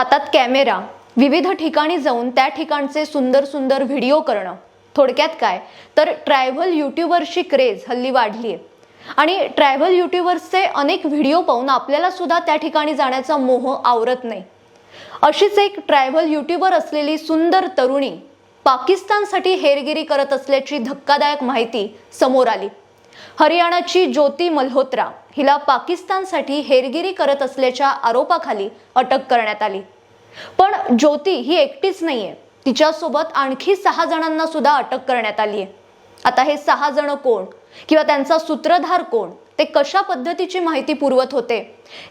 हातात कॅमेरा विविध ठिकाणी जाऊन त्या ठिकाणचे सुंदर सुंदर व्हिडिओ करणं. थोडक्यात काय? तर ट्रॅव्हल युट्यूबर्सची क्रेज हल्ली वाढली आहे आणि ट्रॅव्हल युट्यूबर्सचे अनेक व्हिडिओ पाहून आपल्याला सुद्धा त्या ठिकाणी जाण्याचा मोह आवरत नाही. अशीच एक ट्रॅव्हल युट्यूबर असलेली सुंदर तरुणी पाकिस्तानसाठी हेरगिरी करत असल्याची धक्कादायक माहिती समोर आली. हरियाणाची ज्योती मल्होत्रा हिला पाकिस्तानसाठी हेरगिरी करत असल्याच्या आरोपाखाली अटक करण्यात आली. पण ज्योती ही एकटीच नाहीये. तिच्यासोबत आणखी सहा जणांना सुद्धा अटक करण्यात आली आहे आता हे सहा जण कोण किंवा त्यांचा सूत्रधार कोण ते कशा पद्धतीची माहिती पुरवत होते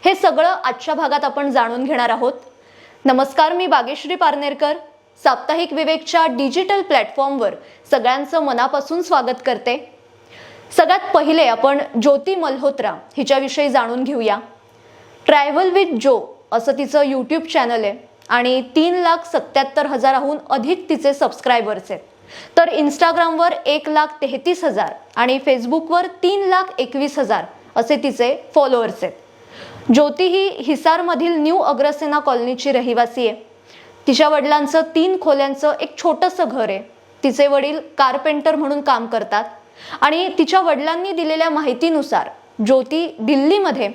हे सगळं आजच्या भागात आपण जाणून घेणार आहोत. नमस्कार मी बागेश्री पारनेरकर. साप्ताहिक विवेकच्या डिजिटल प्लॅटफॉर्मवर सगळ्यांचं मनापासून स्वागत करते. सगळ्यात पहिले आपण ज्योती मल्होत्रा हिच्याविषयी जाणून घेऊया. ट्रॅव्हल विथ जो असं तिचं यूट्यूब चॅनल आहे आणि तीन लाख सत्याहत्तर हजाराहून अधिक तिचे सबस्क्रायबर्स आहेत. तर इंस्टाग्रामवर एक लाख तेहतीस हजार आणि फेसबुकवर तीन लाख एकवीस हजार असे तिचे फॉलोअर्स आहेत. ज्योती ही हिसारमधील न्यू अग्रसेना कॉलनीची रहिवासी आहे. तिच्या वडिलांचं तीन खोल्यांचं एक छोटंसं घर आहे. तिचे वडील कारपेंटर म्हणून काम करतात. आणि तिच्या वडिलांनी दिलेल्या माहितीनुसार ज्योती दिल्लीमध्ये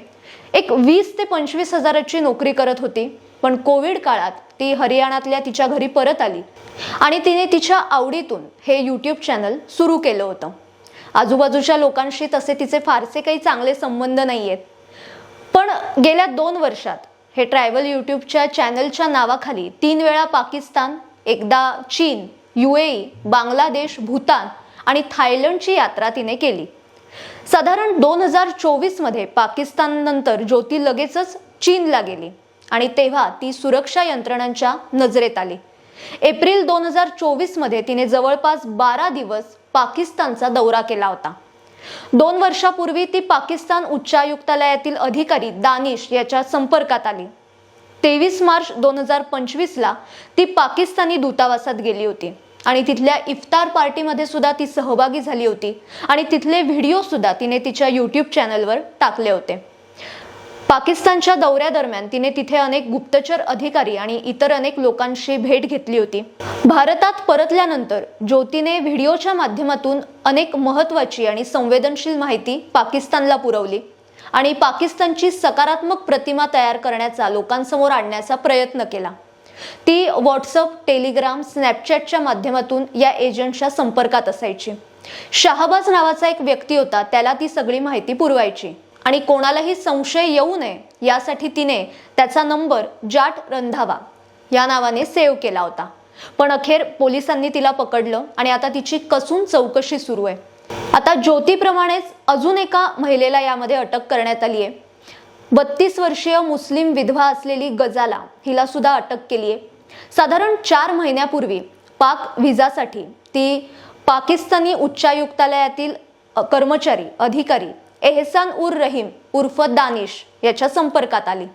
एक वीस ते पंचवीस हजाराची नोकरी करत होती पण कोविड काळात ती हरियाणातल्या तिच्या घरी परत आली आणि तिने तिच्या आवडीतून हे यूट्यूब चॅनल सुरू केलं होतं. आजूबाजूच्या लोकांशी तसे तिचे फारसे काही चांगले संबंध नाही आहेत पण गेल्या दोन वर्षात हे ट्रॅव्हल यूट्यूबच्या चॅनलच्या नावाखाली तीन वेळा पाकिस्तान एकदा चीन युएई बांगलादेश भूतान आणि थायलंडची यात्रा तिने केली. साधारण दोन हजार चोवीसमध्ये पाकिस्ताननंतर ज्योती लगेचच चीनला गेली आणि तेव्हा ती सुरक्षा यंत्रणांच्या नजरेत आली. एप्रिल दोन हजार चोवीसमध्ये तिने जवळपास बारा दिवस पाकिस्तानचा दौरा केला होता. दोन वर्षापूर्वी ती पाकिस्तान उच्चायुक्तालयातील अधिकारी दानिश याच्या संपर्कात आली. तेवीस मार्च दोन हजार पंचवीसला ती पाकिस्तानी दूतावासात गेली होती. आणि तिथल्या इफ्तार पार्टीमध्ये सुद्धा ती सहभागी झाली होती. आणि तिथले व्हिडिओ सुद्धा तिने तिच्या यूट्यूब चॅनलवर टाकले होते. पाकिस्तानच्या दौऱ्यादरम्यान तिने तिथे अनेक गुप्तचर अधिकारी आणि इतर अनेक लोकांशी भेट घेतली होती. भारतात परतल्यानंतर ज्योतीने व्हिडिओच्या माध्यमातून अनेक महत्वाची आणि संवेदनशील माहिती पाकिस्तानला पुरवली आणि पाकिस्तानची सकारात्मक प्रतिमा तयार करण्याचा लोकांसमोर आणण्याचा प्रयत्न केला. ती व्हॉट्सअप टेलिग्राम स्नॅपचॅटच्या माध्यमातून या एजंटच्या संपर्कात असायची. शहाबाज नावाचा एक व्यक्ती होता त्याला ती सगळी माहिती पुरवायची. आणि कोणालाही संशय येऊ नये यासाठी तिने त्याचा नंबर जाट रंधावा या नावाने सेव्ह केला होता. पण अखेर पोलिसांनी तिला पकडलं आणि आता तिची कसून चौकशी सुरू आहे. आता ज्योतीप्रमाणेच अजून एका महिलेला यामध्ये अटक करण्यात आली आहे बत्तीस वर्षीय मुस्लिम विधवा असलेली गजाला हिला सुद्धा अटक केली आहे साधारण चार महिन्यापूर्वी पाक व्हिजासाठी ती पाकिस्तानी उच्चायुक्तालयातील कर्मचारी अधिकारी एहसान उर रहीम उर्फ दानिश याच्या संपर्कात आली.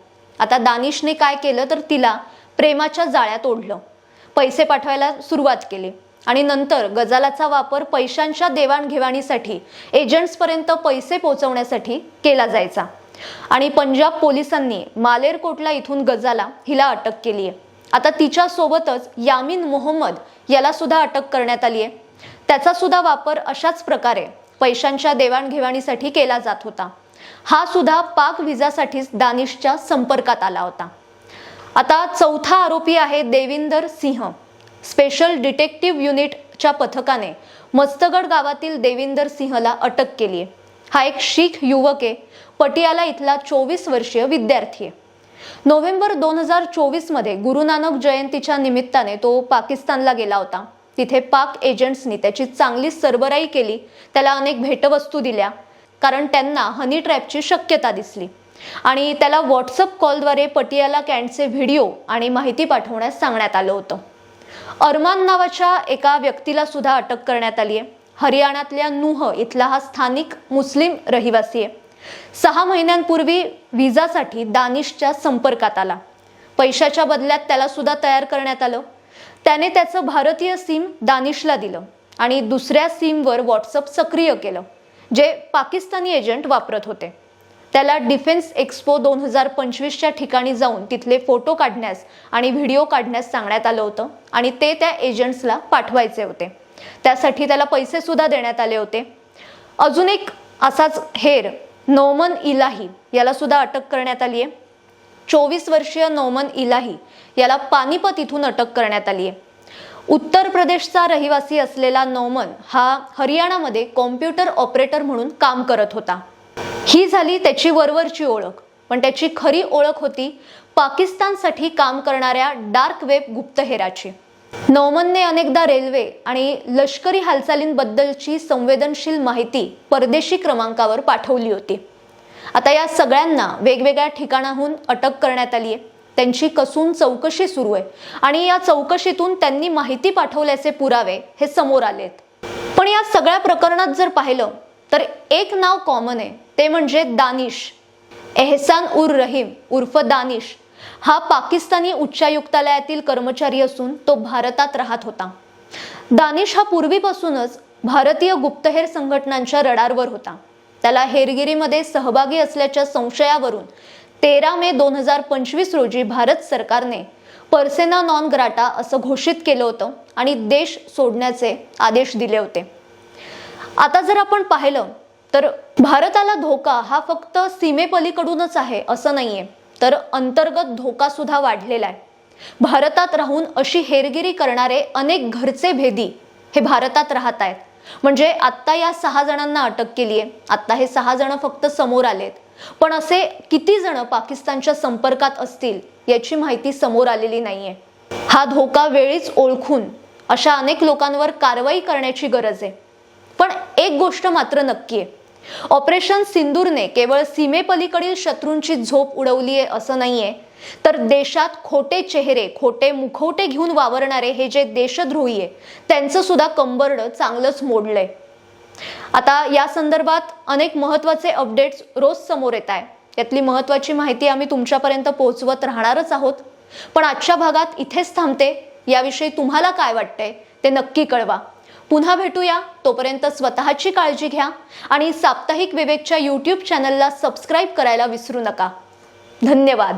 आता दानिशने काय केलं तर तिला प्रेमाच्या जाळ्यात ओढलं. पैसे पाठवायला सुरुवात केली आणि नंतर गजालाचा वापर पैशांच्या देवाणघेवाणीसाठी एजंट्सपर्यंत पैसे पोहोचवण्यासाठी केला जायचा. आणि पंजाब पोलिसांनी मालेरकोटला इथून गजाला हिला अटक केली आहे. आता तिच्या सोबतच यामिन मोहम्मद याला सुद्धा अटक करण्यात आली आहे. त्याचा सुद्धा वापर अशाच प्रकारे पैशांच्या देवाणघेवाणीसाठी केला जात होता. हा सुद्धा पाक विजासाठीच दानिशच्या संपर्कात आला होता. आता चौथा आरोपी आहे देविंदर सिंह. स्पेशल डिटेक्टिव्ह युनिटच्या पथकाने मस्तगड गावातील देविंदर सिंहला अटक केली आहे. हा एक शीख युवक आहे. पटियाला इथला चोवीस वर्षीय विद्यार्थी आहे. नोव्हेंबर दोन हजार चोवीसमध्ये गुरु नानक जयंतीच्या निमित्ताने तो पाकिस्तानला गेला होता. तिथे पाक एजंट्सनी त्याची चांगली सरबराई केली. त्याला अनेक भेटवस्तू दिल्या कारण त्यांना हनी ट्रॅपची शक्यता दिसली. आणि त्याला व्हॉट्सअप कॉलद्वारे पटियाला कॅन्टचे व्हिडिओ आणि माहिती पाठवण्यास सांगण्यात आलं होतं. अरमान नावाच्या एका व्यक्तीला सुद्धा अटक करण्यात आली आहे. हरियाणातल्या नुह इथला हा स्थानिक मुस्लिम रहिवासी आहे. सहा महिन्यांपूर्वी व्हिजासाठी दानिशच्या संपर्कात आला. पैशाच्या बदल्यात त्याला सुद्धा तयार करण्यात आलं. त्याने त्याचं भारतीय सिम दानिशला दिलं आणि दुसऱ्या सिमवर व्हॉट्सअप सक्रिय केलं जे पाकिस्तानी एजंट वापरत होते. त्याला डिफेन्स एक्स्पो दोन हजार पंचवीसच्या ठिकाणी जाऊन तिथले फोटो काढण्यास आणि व्हिडिओ काढण्यास सांगण्यात आलं होतं आणि ते त्या एजंट्सला पाठवायचे होते. त्यासाठी त्याला पैसे सुद्धा देण्यात आले होते. अजून एक असाच हेर नोमन इलाही याला सुद्धा अटक करण्यात आली आहे चोवीस वर्षीय नोमन इलाही याला पानिपत इथून अटक करण्यात आली आहे उत्तर प्रदेशचा रहिवासी असलेला नोमन हा हरियाणामध्ये कॉम्प्युटर ऑपरेटर म्हणून काम करत होता. ही झाली त्याची वरवरची ओळख पण त्याची खरी ओळख होती पाकिस्तानसाठी काम करणाऱ्या डार्क वेब गुप्तहेराची. नौमनने अनेकदा रेल्वे आणि लष्करी हालचालींबद्दलची संवेदनशील माहिती परदेशी क्रमांकावर पाठवली होती. आता या सगळ्यांना वेगवेगळ्या ठिकाणाहून अटक करण्यात आली आहे त्यांची कसून चौकशी सुरू आहे आणि या चौकशीतून त्यांनी माहिती पाठवल्याचे पुरावे हे समोर आलेत पण या सगळ्या प्रकरणात जर पाहिलं तर एक नाव कॉमन आहे ते म्हणजे दानिश. एहसान उर रहीम उर्फ दानिश. हा पाकिस्तानी उच्चायुक्तालयातील कर्मचारी असून तो भारतात राहत होता. दानिश हा पूर्वीपासूनच भारतीय गुप्तहेर संघटनांच्या रडारवर होता. त्याला हेरगिरीमध्ये सहभागी असल्याच्या संशयावरून तेरा मे दोन हजार पंचवीस रोजी भारत सरकारने पर्सेना नॉन ग्राटा असं घोषित केलं होतं आणि देश सोडण्याचे आदेश दिले होते. आता जर आपण पाहिलं तर भारताला धोका हा फक्त सीमेपलीकडूनच आहे असं नाहीये. तर अंतर्गत धोकासुद्धा वाढलेला आहे. भारतात राहून अशी हेरगिरी करणारे अनेक घरचे भेदी हे भारतात राहत आहेत. म्हणजे आत्ता या सहा जणांना अटक केली आहे. आत्ता हे सहा जण फक्त समोर आलेत. पण असे किती जण पाकिस्तानच्या संपर्कात असतील याची माहिती समोर आलेली नाहीये. हा धोका वेळीच ओळखून अशा अनेक लोकांवर कारवाई करण्याची गरज आहे. पण एक गोष्ट मात्र नक्की आहे. ऑपरेशन सिंदूरने केवळ सीमेपलीकडील शत्रूंची झोप उडवली आहे असं नाहीये. तर देशात खोटे चेहरे खोटे मुखवटे घेऊन वावरणारे हे जे देशद्रोही आहे त्यांचं सुद्धा कंबरडं चांगलंच मोडलंय. आता या संदर्भात अनेक महत्त्वाचे अपडेट्स रोज समोर येत आहे. यातली महत्वाची माहिती आम्ही तुमच्यापर्यंत पोहोचवत राहणारच आहोत. पण आजच्या भागात इथेच थांबते. याविषयी तुम्हाला काय वाटतंय ते नक्की कळवा. पुन्हा भेटूया. तोपर्यंत स्वतःची काळजी घ्या आणि साप्ताहिक विवेकच्या यूट्यूब चॅनलला सबस्क्राईब करायला विसरू नका. धन्यवाद.